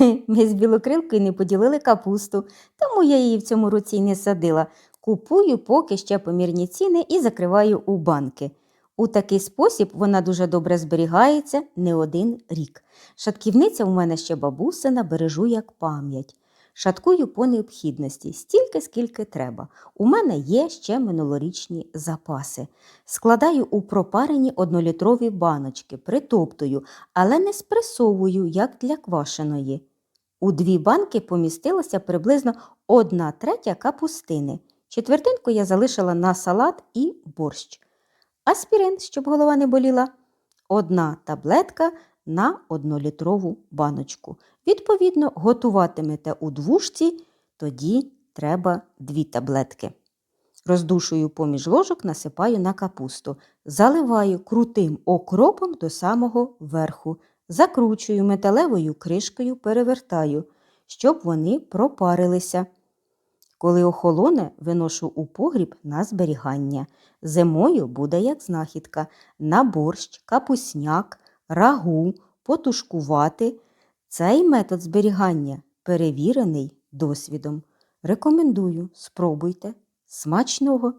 Ми з білокрилкою не поділили капусту, тому я її в цьому році не садила. Купую поки ще помірні ціни і закриваю у банки. У такий спосіб вона дуже добре зберігається не один рік. Шатківниця у мене ще бабусина, бережу як пам'ять. Шаткую по необхідності, стільки, скільки треба. У мене є ще минулорічні запаси. Складаю у пропарені однолітрові баночки, притоптую, але не спресовую, як для квашеної. У дві банки помістилося приблизно одна третя капустини. Четвертинку я залишила на салат і борщ. Аспірин, щоб голова не боліла. Одна таблетка на однолітрову баночку. Відповідно, готуватимете у двушці, тоді треба дві таблетки. Роздушую поміж ложок, насипаю на капусту. Заливаю крутим окропом до самого верху. Закручую металевою кришкою, перевертаю, щоб вони пропарилися. Коли охолоне, виношу у погріб на зберігання. Зимою буде як знахідка на борщ, капусняк, рагу, потушкувати. Цей метод зберігання перевірений досвідом. Рекомендую, спробуйте. Смачного!